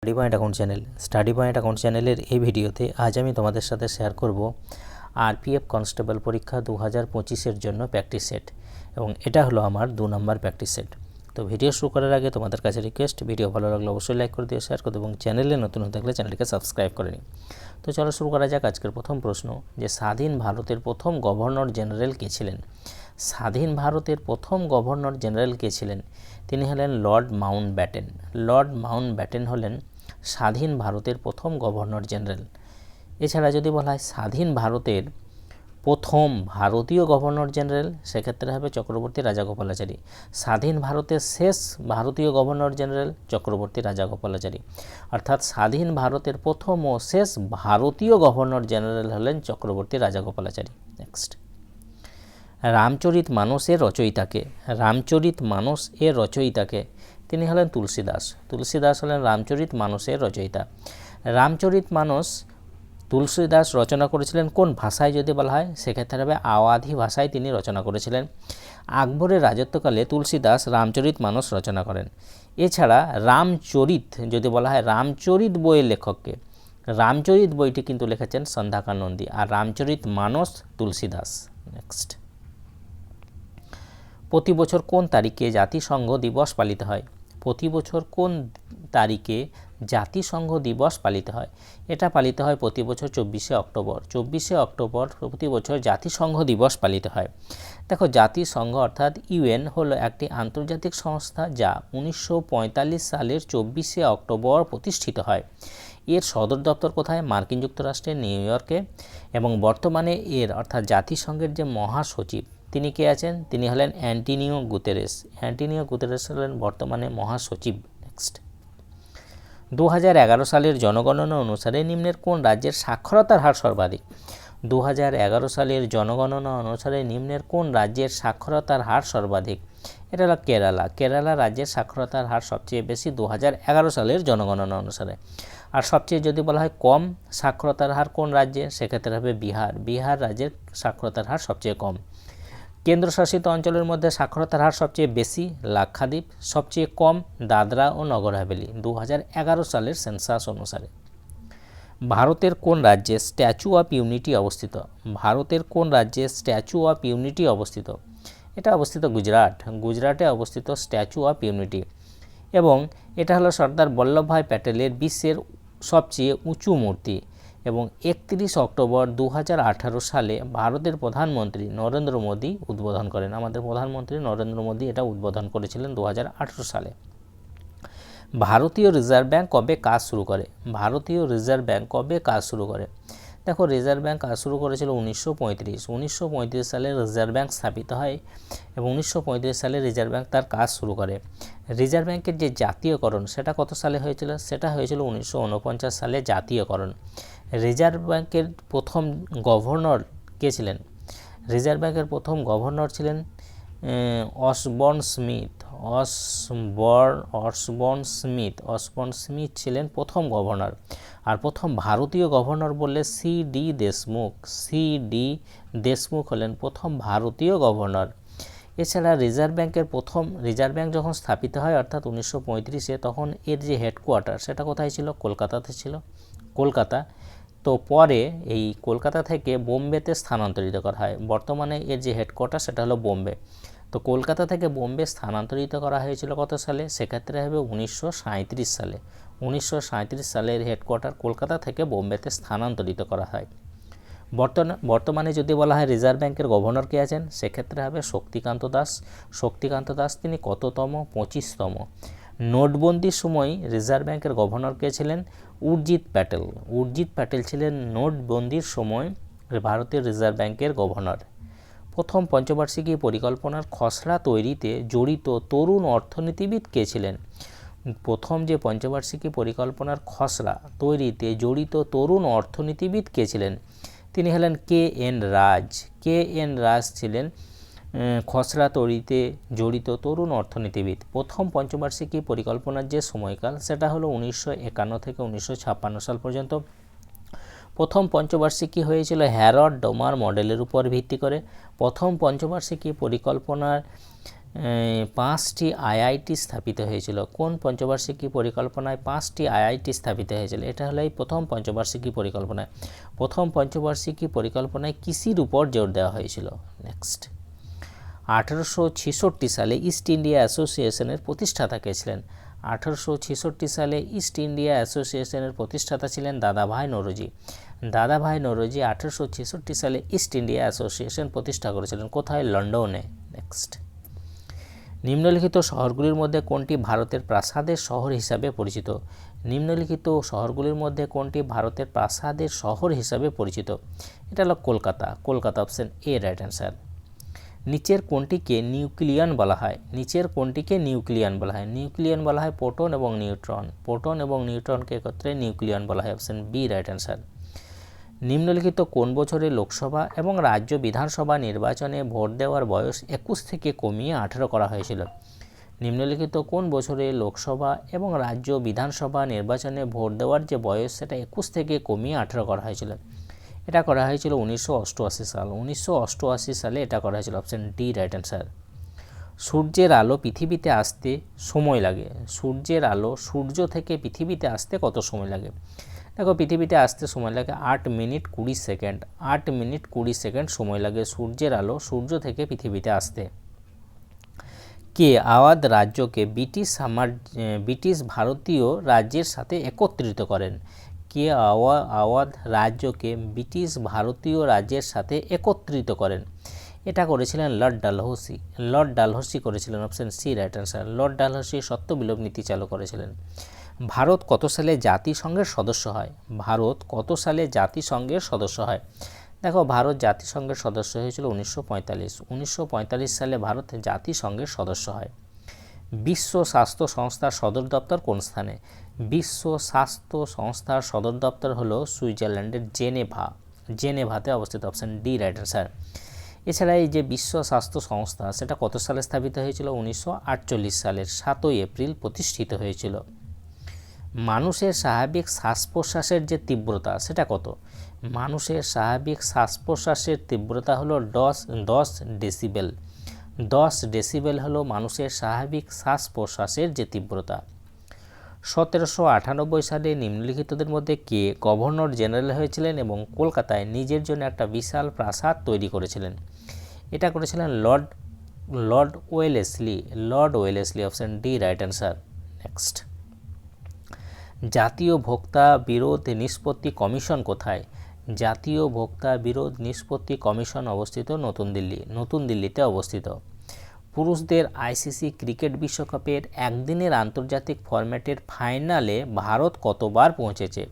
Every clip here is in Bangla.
Study point account channel study point account চ্যানেলের এই ভিডিওতে আজ আমি তোমাদের সাথে শেয়ার করব আরপিএফ কনস্টেবল পরীক্ষা দু হাজার পঁচিশের জন্য প্র্যাকটিস সেট এবং এটা হলো আমার দু নম্বর প্র্যাকটিস সেট তো ভিডিও শুরু করার আগে তোমাদের কাছে রিকোয়েস্ট ভিডিও ভালো লাগলে অবশ্যই লাইক করে দিও শেয়ার করে এবং চ্যানেলে নতুন হয়ে থাকলে চ্যানেলটিকে সাবস্ক্রাইব করে নিই তো চলো শুরু করা যাক আজকের প্রথম প্রশ্ন, যে স্বাধীন ভারতের প্রথম গভর্নর জেনারেল কে ছিলেন? স্বাধীন ভারতের প্রথম গভর্নর জেনারেল কে ছিলেন? তিনি হলেন Lord Mountbatten Lord Mountbatten হলেন স্বাধীন ভারতের প্রথম গভর্নর জেনারেল। এছাড়া যদি বলা হয় স্বাধীন ভারতের প্রথম ভারতীয় গভর্নর জেনারেল, সেক্ষেত্রে হবে চক্রবর্তী রাজাগোপালাচারী। স্বাধীন ভারতের শেষ ভারতীয় গভর্নর জেনারেল চক্রবর্তী রাজাগোপালাচারী। অর্থাৎ স্বাধীন ভারতের প্রথম ও শেষ ভারতীয় গভর্নর জেনারেল হলেন চক্রবর্তী রাজাগোপালাচারী। নেক্সট রামচরিত মানসের রচয়িতাকে, রামচরিত মানস এর রচয়িতাকে তিনি হলেন তুলসীদাস। তুলসীদাস হলেন রামচরিত মানসের রচয়িতা। রামচরিত মানস তুলসীদাস রচনা করেছিলেন কোন ভাষায় যদি বলা হয়? সেক্ষেত্রে হবে আওয়াধি ভাষায় তিনি রচনা করেছিলেন। আকবরের রাজত্বকালে তুলসীদাস রামচরিত মানস রচনা করেন। এছাড়া রামচরিত যদি বলা হয়, রামচরিত বইয়ের লেখককে। রামচরিত বইটি কিন্তু লিখেছেন সন্ধ্যাকার নন্দী আর রামচরিত মানস তুলসীদাস। নেক্সট প্রতি বছর কোন তারিখে জাতিসংঘ দিবস পালিত হয়? প্রতি বছর কোন তারিখে জাতিসংঘ দিবস পালিত হয়? এটা পালিত হয় প্রতি বছর চব্বিশে অক্টোবর। চব্বিশে অক্টোবর প্রতি বছর জাতিসংঘ দিবস পালিত হয়। দেখো, জাতিসংঘ অর্থাৎ ইউএন হলো একটি আন্তর্জাতিক সংস্থা যা উনিশশো পঁয়তাল্লিশ সালের চব্বিশে অক্টোবর প্রতিষ্ঠিত হয়। এর সদর দপ্তর কোথায়? মার্কিন যুক্তরাষ্ট্রের নিউ ইয়র্কে। এবং বর্তমানে এর অর্থাৎ জাতিসংঘের যে মহাসচিব তিনি কে আছেন? তিনি হলেন অ্যান্টিনিও গুতেরেস। অ্যান্টিনিও গুতেরেস হলেন বর্তমানে মহাসচিব। নেক্সট দু হাজার এগারো সালের জনগণনা অনুসারে নিম্নের কোন রাজ্যের সাক্ষরতার হার সর্বাধিক? দু হাজার এগারো সালের জনগণনা অনুসারে নিম্নের কোন রাজ্যের সাক্ষরতার হার সর্বাধিক? এটা হলো কেরালা। কেরালা রাজ্যের সাক্ষরতার হার সবচেয়ে বেশি দু হাজার এগারো সালের জনগণনা অনুসারে। আর সবচেয়ে যদি বলা হয় কম সাক্ষরতার হার কোন রাজ্যে? সেক্ষেত্রে হবে বিহার। বিহার রাজ্যের সাক্ষরতার হার সবচেয়ে কম। কেন্দ্রশাসিত অঞ্চলের মধ্যে সাক্ষরতার হার সবচেয়ে বেশি লাক্ষাদ্বীপ, সবচেয়ে কম দাদরা ও নগর হাভেলি দু সালের সেন্সাস অনুসারে। ভারতের কোন রাজ্যে স্ট্যাচু অফ ইউনিটি অবস্থিত? ভারতের কোন রাজ্যে স্ট্যাচু অফ ইউনিটি অবস্থিত? এটা অবস্থিত গুজরাট। গুজরাটে অবস্থিত স্ট্যাচু অফ ইউনিটি। এবং এটা হলো সর্দার বল্লভভাই প্যাটেলের বিশ্বের সবচেয়ে উঁচু মূর্তি। এবং একত্রিশ অক্টোবর দু হাজার আঠারো সালে ভারতের প্রধানমন্ত্রী নরেন্দ্র মোদী উদ্বোধন করেন। আমাদের প্রধানমন্ত্রী নরেন্দ্র মোদী এটা উদ্বোধন করেছিলেন দু হাজার আঠেরো সালে। ভারতীয় রিজার্ভ ব্যাঙ্ক কবে কাজ শুরু করে? ভারতীয় রিজার্ভ ব্যাঙ্ক কবে কাজ শুরু করে? দেখো রিজার্ভ ব্যাঙ্ক কাজ শুরু করেছিল উনিশশো পঁয়ত্রিশ। উনিশশো সালে রিজার্ভ ব্যাঙ্ক স্থাপিত হয় এবং উনিশশো পঁয়ত্রিশ সালে রিজার্ভ ব্যাঙ্ক তার কাজ শুরু করে। রিজার্ভ ব্যাঙ্কের যে জাতীয়করণ, সেটা কত সালে হয়েছিল? সেটা হয়েছিল উনিশশো ঊনপঞ্চাশ সালে জাতীয়করণ। রিজার্ভ ব্যাঙ্কের প্রথম গভর্নর কে ছিলেন? রিজার্ভ ব্যাঙ্কের প্রথম গভর্নর ছিলেন Osborne Smith. Osborne Osborne Smith. Osborne Smith ছিলেন প্রথম গভর্নর। আর প্রথম ভারতীয় গভর্নর বললে C D Deshmukh, C D Deshmukh হলেন প্রথম ভারতীয় গভর্নর। এছাড়া রিজার্ভ ব্যাঙ্কের প্রথম, রিজার্ভ ব্যাঙ্ক যখন স্থাপিত হয় অর্থাৎ উনিশশো তখন এর যে হেডকোয়ার্টার সেটা কোথায় ছিল? কলকাতাতে ছিল। কলকাতা। তো পরে এই কলকাতা থেকে বোম্বেতে স্থানান্তরিত করা হয়। বর্তমানে এর যে হেডকোয়ার্টার সেটা হলো বোম্বে। তো কলকাতা থেকে বোম্বে স্থানান্তরিত করা হয়েছিল কত সালে? সেক্ষেত্রে হবে উনিশশো সাঁইত্রিশ সালে। উনিশশো সাঁইত্রিশ সালের হেডকোয়ার্টার কলকাতা থেকে বোম্বেতে স্থানান্তরিত করা হয়। বর্তমানে যদি বলা হয় রিজার্ভ ব্যাঙ্কের গভর্নর কে আছেন, সেক্ষেত্রে হবে শক্তিকান্ত দাস। শক্তিকান্ত দাস তিনি কততম? পঁচিশতম। নোটবন্দির সময় রিজার্ভ ব্যাঙ্কের গভর্নর কে ছিলেন? উর্জিত প্যাটেল। উর্জিত প্যাটেল ছিলেন নোটবন্দির সময় ভারতীয় রিজার্ভ ব্যাঙ্কের গভর্নর। প্রথম পঞ্চবার্ষিকী পরিকল্পনার খসড়া তৈরিতে জড়িত তরুণ অর্থনীতিবিদ কে ছিলেন? প্রথম যে পঞ্চবার্ষিকী পরিকল্পনার খসড়া তৈরিতে জড়িত তরুণ অর্থনীতিবিদ কে ছিলেন? তিনি হলেন কে এন রাজ। কে এন রাজ ছিলেন খসড়া তৈরিতে জড়িত তরুণ অর্থনীতিবিদ। প্রথম পঞ্চবার্ষিকী পরিকল্পনার যে সময়কাল, সেটা হলো উনিশশো একান্ন থেকে উনিশশো ছাপ্পান্ন সাল পর্যন্ত। প্রথম পঞ্চবার্ষিকী হয়েছিল হ্যারড ডোমার মডেলের উপর ভিত্তি করে। প্রথম পঞ্চবার্ষিকী পরিকল্পনার পাঁচটি আইআইটি স্থাপিত হয়েছিল। কোন পঞ্চবার্ষিকী পরিকল্পনায় পাঁচটি আইআইটি স্থাপিত হয়েছিল? এটা হলো এই প্রথম পঞ্চবার্ষিকী পরিকল্পনায়। প্রথম পঞ্চবার্ষিকী পরিকল্পনায় কৃষির উপর জোর দেওয়া হয়েছিল। নেক্সট আঠারোশো ছেষট্টি সালে ইস্ট ইন্ডিয়া অ্যাসোসিয়েশনের প্রতিষ্ঠাতা কে ছিলেন? আঠারোশো ছেষট্টি সালে ইস্ট ইন্ডিয়া অ্যাসোসিয়েশনের প্রতিষ্ঠাতা ছিলেন দাদাভাই নরোজি। দাদাভাই নরোজি আঠারোশো ছেষট্টি সালে ইস্ট ইন্ডিয়া অ্যাসোসিয়েশন প্রতিষ্ঠা করেছিলেন। কোথায়? লন্ডনে। নেক্সট নিম্নলিখিত শহরগুলির মধ্যে কোনটি ভারতের প্রাসাদের শহর হিসাবে পরিচিত? নিম্নলিখিত শহরগুলির মধ্যে কোনটি ভারতের প্রাসাদের শহর হিসাবে পরিচিত? এটা হলো Kolkata. Kolkata option A right answer নিচের কোনটিকে নিউক্লিয়ান বলা হয়? নিচের কোনটিকে নিউক্লিয়ান বলা হয়? নিউক্লিয়ান বলা হয় প্রোটন এবং নিউট্রন। প্রোটন এবং নিউট্রনকে একত্রে নিউক্লিয়ান বলা হয়। অপশন বি রাইট অ্যান্সার নিম্নলিখিত কোন বছরে লোকসভা এবং রাজ্য বিধানসভা নির্বাচনে ভোট দেওয়ার বয়স একুশ থেকে কমিয়ে আঠেরো করা হয়েছিল? নিম্নলিখিত কোন বছরে লোকসভা এবং রাজ্য বিধানসভা নির্বাচনে ভোট দেওয়ার যে বয়স সেটা একুশ থেকে কমিয়ে আঠেরো করা হয়েছিল? এটা করা হয়েছিল উনিশশো অষ্টআশি সাল। উনিশশো অষ্টআশি সালে এটা করা হয়েছিল। Option D right answer. সূর্যের আলো পৃথিবীতে আসতে সময় লাগে। সূর্যের আলো সূর্য থেকে পৃথিবীতে আসতে কত সময় লাগে? দেখো, পৃথিবীতে আসতে সময় লাগে আট মিনিট কুড়ি সেকেন্ড। আট মিনিট কুড়ি সেকেন্ড সময় লাগে সূর্যের আলো, সূর্য থেকে পৃথিবীতে আসতে। কে আওয়াধ রাজ্যকে ব্রিটিশ সামার ব্রিটিশ ভারতীয় রাজ্যের সাথে একত্রিত করেন। কে আওয়া আওয়াধ রাজ্যকে ব্রিটিশ ভারতীয় রাজ্যের সাথে একত্রিত করেন। এটা করেছিলেন লর্ড ডালহৌসি। লর্ড ডালহৌসি করেছিলেন option C, right answer. Lord Dalhousie সত্য বিলোপ নীতি চালু করেছিলেন। ভারত কত সালে জাতিসংঘের সদস্য হয়? ভারত কত সালে জাতিসংঘের সদস্য হয়? দেখো, ভারত জাতিসংঘের সদস্য হয়েছিল উনিশশো পঁয়তাল্লিশ। উনিশশো সালে ভারত জাতিসংঘের সদস্য হয়। বিশ্ব স্বাস্থ্য সংস্থার সদর দপ্তর কোন স্থানে? বিশ্ব স্বাস্থ্য সংস্থার সদর দপ্তর হলো সুইজারল্যান্ডের জেনেভা। জেনেভাতে অবস্থিত, অপশান ডি রাইট অ্যান্সার এছাড়া এই যে বিশ্ব স্বাস্থ্য সংস্থা, সেটা কত সালে স্থাপিত হয়েছিল? উনিশশো আটচল্লিশ সালের সাতই এপ্রিল প্রতিষ্ঠিত হয়েছিল। মানুষের স্বাভাবিক শ্বাস প্রশ্বাসের যে তীব্রতা, সেটা কত? মানুষের স্বাভাবিক শ্বাস প্রশ্বাসের তীব্রতা হলো দশ দশ ডেসিবেল। দশ ডেসিবেল হলো মানুষের স্বাভাবিক শ্বাস প্রশ্বাসের যে তীব্রতা। সতেরোশো আটানব্বই সালে নিম্নলিখিতদের মধ্যে কে গভর্নর জেনারেল হয়েছিলেন এবং কলকাতায় নিজের জন্য একটা বিশাল প্রাসাদ তৈরি করেছিলেন? এটা করেছিলেন Lord Lord Wellesley Lord Wellesley option D, right answer. Next. জাতীয় ভোক্তা বিরোধ নিষ্পত্তি কমিশন কোথায়? জাতীয় ভোক্তা বিরোধ নিষ্পত্তি কমিশন অবস্থিত নতুন দিল্লি, নতুন দিল্লিতে অবস্থিত। পুরুষদের আইসিসি ক্রিকেট বিশ্বকাপের একদিনের আন্তর্জাতিক ফরম্যাটের ফাইনালে ভারত কতবার পৌঁছেছে?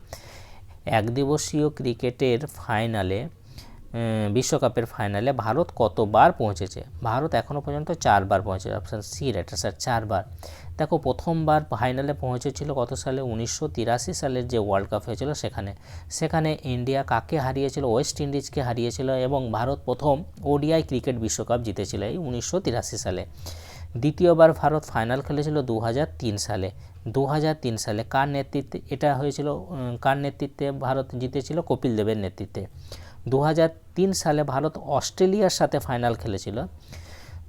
একদিবসীয় ক্রিকেটের ফাইনালে বিশ্বকাপের ফাইনালে ভারত কতবার পৌঁছেছে? ভারত এখনও পর্যন্ত চারবার পৌঁছেছে। অপশান সি রাইট স্যার চারবার। দেখো, প্রথমবার ফাইনালে পৌঁছেছিল কত সালে? উনিশশো তিরাশি সালের যে ওয়ার্ল্ড কাপ হয়েছিল সেখানে। সেখানে ইন্ডিয়া কাকে হারিয়েছিল? ওয়েস্ট ইন্ডিজকে হারিয়েছিল এবং ভারত প্রথম ওডিআই ক্রিকেট বিশ্বকাপ জিতেছিল এই উনিশশো তিরাশি সালে। দ্বিতীয়বার ভারত ফাইনাল খেলেছিল দু হাজার তিন সালে। দু হাজার তিন সালে কার নেতৃত্বে? এটা হয়েছিল কার নেতৃত্বে ভারত জিতেছিল? কপিল দেবের নেতৃত্বে। দু হাজার তিন সালে ভারত অস্ট্রেলিয়ার সাথে ফাইনাল খেলেছিল।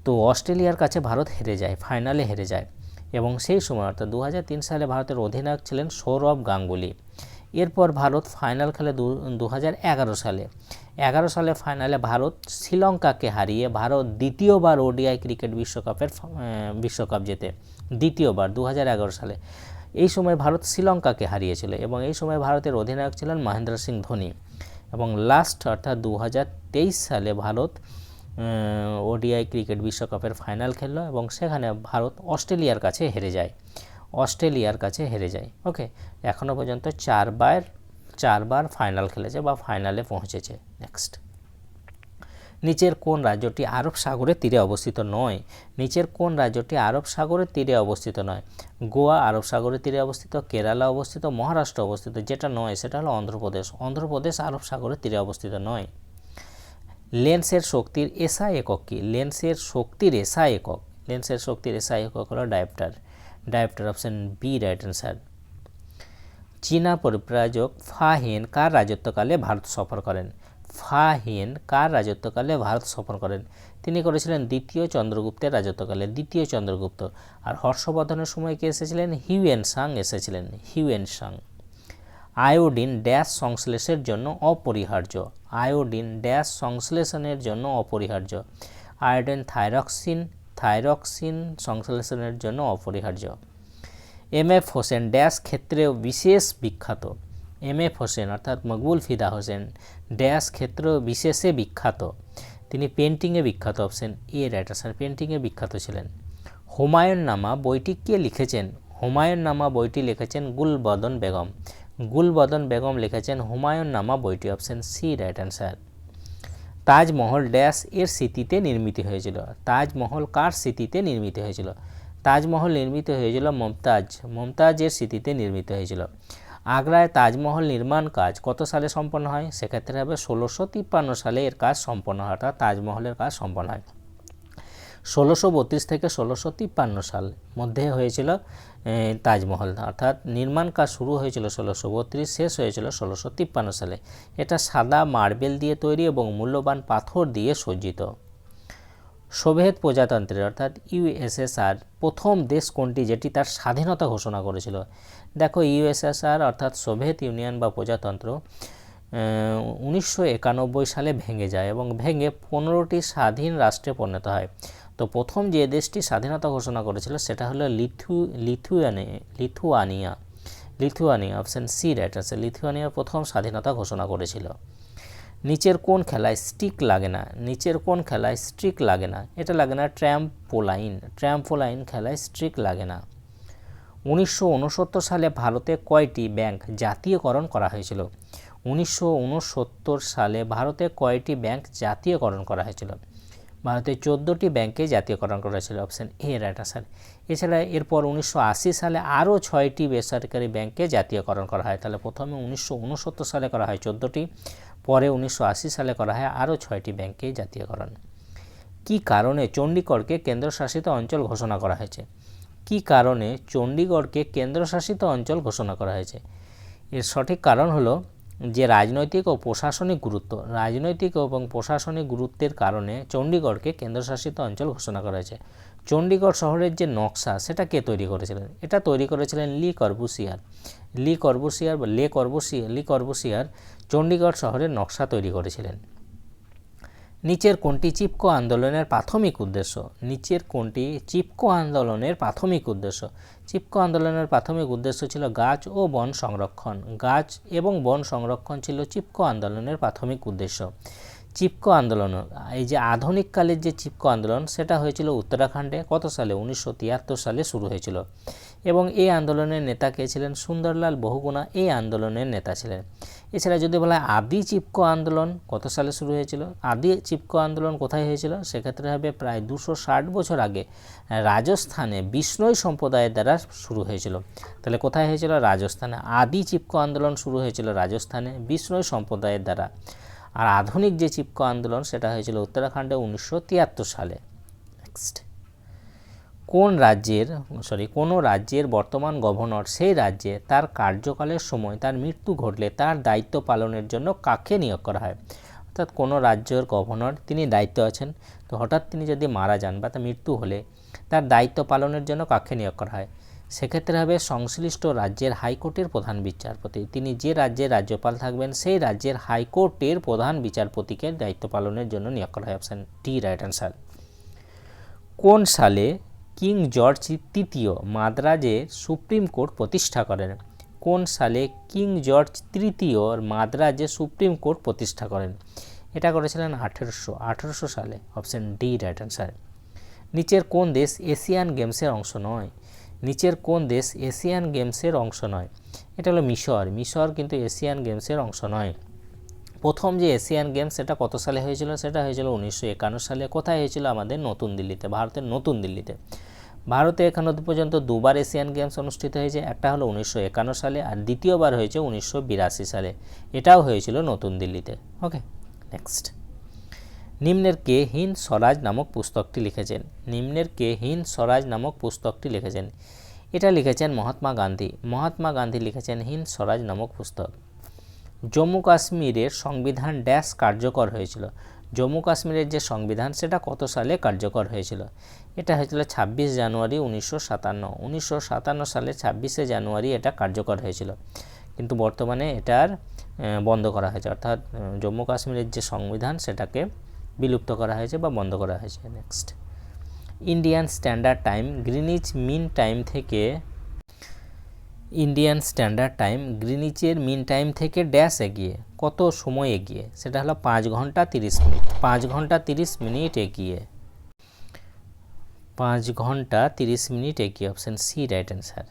তো অস্ট্রেলিয়ার কাছে ভারত হেরে যায়, ফাইনালে হেরে যায়। এবং সেই সময় অর্থাৎ দু হাজার তিন সালে ভারতের অধিনায়ক ছিলেন সৌরভ গাঙ্গুলি। এরপর ভারত ফাইনাল খেলে দু হাজার এগারো সালে। এগারো সালে ফাইনালে ভারত শ্রীলঙ্কাকে হারিয়ে ভারত দ্বিতীয়বার ওডিআই ক্রিকেট বিশ্বকাপের বিশ্বকাপ জেতে। দ্বিতীয়বার দু হাজার এগারো সালে। এই সময় ভারত শ্রীলঙ্কাকে হারিয়েছিল এবং এই সময় ভারতের অধিনায়ক ছিলেন মহেন্দ্র সিং ধোনি। এবং লাস্ট অর্থাৎ দু হাজার তেইশ সালে ভারত ওডিআই ক্রিকেট বিশ্বকাপের ফাইনাল খেললো এবং সেখানে ভারত অস্ট্রেলিয়ার কাছে হেরে যায়। অস্ট্রেলিয়ার কাছে হেরে যায়। ওকে এখনও পর্যন্ত চারবার চারবার ফাইনাল খেলেছে বা ফাইনালে পৌঁছেছে। নেক্সট নিচের কোন রাজ্যটি আরব সাগরের তীরে অবস্থিত নয়? নিচের কোন রাজ্যটি আরব সাগরের তীরে অবস্থিত নয়? গোয়া আরব সাগরের তীরে অবস্থিত, কেরালা অবস্থিত, মহারাষ্ট্র অবস্থিত, যেটা নয়, সেটা হলো অন্ধ্রপ্রদেশ। অন্ধ্রপ্রদেশ আরব সাগরের তীরে অবস্থিত নয়। লেন্সের শক্তির এসআই একক কি? লেন্সের শক্তির এসআই একক। লেন্সের শক্তির এসআই একক হলো dioptre. Dioptre option B right answer চীনা পরিপ্রাজক ফাহিন কার রাজত্বকালে ভারত সফর করেন? ফাহিন কার রাজত্বকালে ভারত সফর করেন? তিনি করেছিলেন দ্বিতীয় চন্দ্রগুপ্তের রাজত্বকালে, দ্বিতীয় চন্দ্রগুপ্ত। আর হর্ষবর্ধনের সময় কে এসেছিলেন? হিউয়েন সাং এসেছিলেন, হিউয়েন সাং। আয়োডিন ড্যাশ সংশ্লেষের জন্য অপরিহার্য। আয়োডিন ড্যাশ সংশ্লেষণের জন্য অপরিহার্য। আয়োডিন থাইরক্সিন থাইরক্সিন সংশ্লেষণের জন্য অপরিহার্য। এম এফ হোসেন ড্যাশ ক্ষেত্রেও বিশেষ বিখ্যাত। এম এফ হোসেন, অর্থাৎ মকবুল ফিদা হোসেন, ড্যাশ ক্ষেত্র বিশেষে বিখ্যাত। তিনি পেন্টিংয়ে বিখ্যাত অপশন এ রাইট আনসার পেন্টিংয়ে বিখ্যাত ছিলেন। হুমায়ুন নামা বইটি কে লিখেছেন? হুমায়ুন নামা বইটি লিখেছেন গুলবদন বেগম। গুলবদন বেগম লিখেছেন হুমায়ুন নামা বইটি option C right answer Taj Mahal dash এর স্মৃতিতে নির্মিত হয়েছিল। তাজমহল কার স্মৃতিতে নির্মিত হয়েছিল? তাজমহল নির্মিত হয়েছিল মমতাজ। মমতাজের স্মৃতিতে নির্মিত হয়েছিল। আগ্রায় তাজমহল নির্মাণ কাজ কত সালে সম্পন্ন হয়? সেক্ষেত্রে হবে ষোলোশো তিপ্পান্ন সালে এর কাজ সম্পন্ন হয়, অর্থাৎ তাজমহলের কাজ সম্পন্ন হয়। ষোলোশো বত্রিশ থেকে ষোলোশো তিপ্পান্ন সাল মধ্যে হয়েছিল তাজমহল। অর্থাৎ নির্মাণ কাজ শুরু হয়েছিল ষোলোশো বত্রিশ, শেষ হয়েছিল ষোলোশো তিপ্পান্ন সালে। এটা সাদা মার্বেল দিয়ে তৈরি এবং মূল্যবান পাথর দিয়ে সজ্জিত। সোভিয়েত প্রজাতন্ত্রের, অর্থাৎ ইউএসএসআর প্রথম দেশ কোনটি যেটি তার স্বাধীনতা ঘোষণা করেছিল? দেখো ইউএসএসআর অর্থাৎ সোভিয়েত ইউনিয়ন বা প্রজাতন্ত্র উনিশশো একানব্বই সালে ভেঙে যায় এবং ভেঙে পনেরোটি স্বাধীন রাষ্ট্রে পরিণত হয়। তো প্রথম যে দেশটি স্বাধীনতা ঘোষণা করেছিল সেটা হলো লিথু, লিথুয়ানি, Lithuania Lithuania, option C, right আছে লিথুয়ানিয়া প্রথম স্বাধীনতা ঘোষণা করেছিল। নিচের কোন খেলায় স্টিক লাগে না, নিচের কোন খেলায় স্ট্রিক লাগে না, এটা লাগে না ট্র্যাম্পোলাইন ট্র্যাম্পোলাইন খেলায় স্ট্রিক লাগে না। উনিশশো ঊনসত্তর সালে ভারতে কয়টি ব্যাংক জাতীয়করণ করা হয়েছিল? উনিশশো ঊনসত্তর সালে ভারতে কয়টি ব্যাংক জাতীয়করণ করা হয়েছিল? ভারতে চোদ্দোটি ব্যাংকে জাতীয়করণ করা হয়েছিল অপশান এ রাইট আনসার এছাড়া এরপর উনিশশো আশি সালে আরও ছয়টি বেসরকারি ব্যাংকে জাতীয়করণ করা হয়। তাহলে প্রথমে উনিশশো ঊনসত্তর সালে করা হয় চোদ্দোটি পরে উনিশশো আশি সালে করা হয় আরও ছয়টি ব্যাংকে জাতীয়করণ। কি কারণে চণ্ডীগড়কে কেন্দ্রশাসিত অঞ্চল ঘোষণা করা হয়েছে? কি কারণে চণ্ডীগড়কে কেন্দ্রশাসিত অঞ্চল ঘোষণা করা হয়েছে? এর সঠিক কারণ হলো যে রাজনৈতিক ও প্রশাসনিক গুরুত্ব। রাজনৈতিক এবং প্রশাসনিক গুরুত্বের কারণে চণ্ডীগড়কে কেন্দ্রশাসিত অঞ্চল ঘোষণা করা হয়েছে। চণ্ডীগড় শহরের যে নকশা, সেটা কে তৈরি করেছিলেন? এটা তৈরি করেছিলেন লি করবুসিয়ার। লি করবুসিয়ার বা লে করবুসিয়ার লি করবুসিয়ার চণ্ডীগড় শহরের নকশা তৈরি করেছিলেন। নিচের কোনটি চিপকো আন্দোলনের প্রাথমিক উদ্দেশ্য। নিচের কোনটি চিপকো আন্দোলনের প্রাথমিক উদ্দেশ্য। চিপকো আন্দোলনের প্রাথমিক উদ্দেশ্য ছিল গাছ ও বন সংরক্ষণ। গাছ এবং বন সংরক্ষণ ছিল চিপকো আন্দোলনের প্রাথমিক উদ্দেশ্য। চিপকো আন্দোলন। এই যে আধুনিক কালের যে চিপকো আন্দোলন, সেটা হয়েছিল উত্তরাখণ্ডে, কত সালে? উনিশশো তিয়াত্তর সালে শুরু হয়েছিল। এবং এই আন্দোলনের নেতা কে ছিলেন? সুন্দরলাল বহুগুণা এই আন্দোলনের নেতা ছিলেন। এছাড়া যদি বলা হয় আদি চিপকো আন্দোলন, কত সালে শুরু হয়েছিল? আদি চিপকো আন্দোলন কোথায় হয়েছিল? সেক্ষেত্রে হবে প্রায় দুশো বছর আগে, রাজস্থানে বিষ্ণই সম্প্রদায়ের দ্বারা শুরু হয়েছিল। তাহলে কোথায় হয়েছিল? রাজস্থানে। আদি চিপকো আন্দোলন শুরু হয়েছিল রাজস্থানে, বিষ্ণই সম্প্রদায়ের দ্বারা। আর আধুনিক যে চিপকো আন্দোলন, সেটা হয়েছিল উত্তরাখণ্ডে উনিশশো তিয়াত্তর সালে। নেক্সট কোন রাজ্যের সরি কোনো রাজ্যের বর্তমান গভর্নর সেই রাজ্যে তার কার্যকালের সময় তার মৃত্যু ঘটলে তার দায়িত্ব পালনের জন্য কাকে নিয়োগ করা হয়? অর্থাৎ কোনো রাজ্যের গভর্নর তিনি দায়িত্ব আছেন? তো হঠাৎ তিনি যদি মারা যান বা তার মৃত্যু হলে তার দায়িত্ব পালনের জন্য কাকে নিয়োগ করা হয়? সেক্ষেত্রে হবে সংশ্লিষ্ট রাজ্যের হাইকোর্টের প্রধান বিচারপতি। তিনি যে রাজ্যের রাজ্যপাল থাকবেন, সেই রাজ্যের হাইকোর্টের প্রধান বিচারপতিকে দায়িত্ব পালনের জন্য নিয়োগ করা হয়। অপশান টি রাইট অ্যান্সার কোন সালে কিং জর্জ তৃতীয় মাদ্রাজে সুপ্রিম কোর্ট প্রতিষ্ঠা করেন? কোন সালে কিং জর্জ তৃতীয় মাদ্রাজে সুপ্রিম কোর্ট প্রতিষ্ঠা করেন? এটা করেছিলেন আঠেরোশো আঠেরোশো সালে। অপশান ডি রাইট অ্যান্সার নিচের কোন দেশ এশিয়ান গেমসের অংশ নয়? নিচের কোন দেশ এশিয়ান গেমসের অংশ নয়? এটা হলো মিশর। মিশর কিন্তু এশিয়ান গেমসের অংশ নয়। প্রথম যে এশিয়ান গেমস, সেটা কত সালে হয়েছিল? সেটা হয়েছিল উনিশশো একান্ন সালে। কোথায় হয়েছিল? আমাদের নতুন দিল্লিতে, ভারতের নতুন দিল্লিতে। ভারতে এখনও পর্যন্ত দুবার এশিয়ান গেমস অনুষ্ঠিত হয়েছে। একটা হলো উনিশশো একান্ন সালে আর দ্বিতীয়বার হয়েছে উনিশশো বিরাশি সালে। এটাও হয়েছিল নতুন দিল্লিতে। Okay, next. নিম্নের কে হিন্দ স্বরাজ নামক পুস্তকটি লিখেছেন। নিম্নের কে হিন্দ স্বরাজ নামক পুস্তকটি লিখেছেন। এটা লিখেছেন মহাত্মা গান্ধী। মহাত্মা গান্ধী লিখেছেন হিন্দ স্বরাজ নামক পুস্তক। জম্মু কাশ্মীরের সংবিধান ড্যাশ কার্যকর হয়েছিল। জম্মু কাশ্মীরের যে সংবিধান, সেটা কত সালে কার্যকর হয়েছিল? এটা হয়েছিল ছাব্বিশ জানুয়ারি উনিশশো সাতান্ন। উনিশশো সাতান্ন সালে ছাব্বিশে জানুয়ারি এটা কার্যকর হয়েছিল। কিন্তু বর্তমানে এটার বন্ধ করা হয়েছে। অর্থাৎ জম্মু কাশ্মীরের যে সংবিধান, সেটাকে বিলুপ্ত করা হয়েছে বা বন্ধ করা হয়েছে। Next Indian standard time Greenwich mean time থেকে ইন্ডিয়ান স্ট্যান্ডার্ড টাইম গ্রিনিচের মিন টাইম থেকে ড্যাশ এগিয়ে, কত সময় এগিয়ে? সেটা হলো পাঁচ ঘণ্টা তিরিশ মিনিট। পাঁচ ঘণ্টা তিরিশ মিনিট এগিয়ে। পাঁচ ঘণ্টা তিরিশ মিনিট এগিয়ে অপশান সি রাইট অ্যান্সার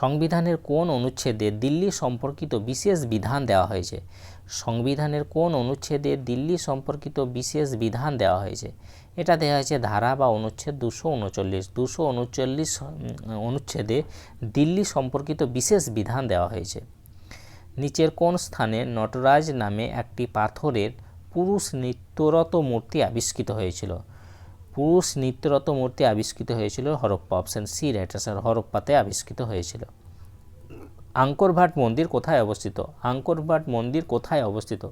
সংবিধানের কোন অনুচ্ছেদে দিল্লি সম্পর্কিত বিশেষ বিধান দেওয়া হয়েছে? সংবিধানের কোন অনুচ্ছেদে দিল্লি সম্পর্কিত বিশেষ বিধান দেওয়া হয়েছে? এটা দেওয়া হয়েছে ধারা বা অনুচ্ছেদ দুশো উনচল্লিশ। দুশো উনচল্লিশ অনুচ্ছেদে দিল্লি সম্পর্কিত বিশেষ বিধান দেওয়া হয়েছে। নিচের কোন স্থানে নটরাজ নামে একটি পাথরের পুরুষ নৃত্যরত মূর্তি আবিষ্কৃত হয়েছিল? পুরুষ নৃত্যরত মূর্তি আবিষ্কৃত হয়েছিল হরপ্পা অপশন সি রাইট হরপ্পাতে আবিষ্কৃত হয়েছিল। আঙ্করভাট মন্দির কোথায় অবস্থিত? আঙ্করভাট মন্দির কোথায় অবস্থিত?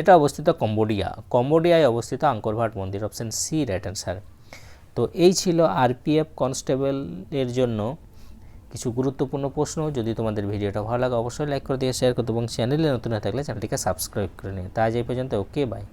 এটা অবস্থিত কম্বোডিয়া। কম্বোডিয়ায় অবস্থিত আঙ্করভাট মন্দির, অপশন সি রাইট অ্যান্সার তো এই ছিল আরপিএফ কনস্টেবলের জন্য কিছু গুরুত্বপূর্ণ প্রশ্ন। যদি তোমাদের ভিডিওটা ভালো লাগে, অবশ্যই লাইক করে দিয়ে শেয়ার করতে এবং চ্যানেলে নতুন হয়ে থাকলে চ্যানেলটিকে সাবস্ক্রাইব করে নিয়ে তাই আজ পর্যন্ত ওকে বাই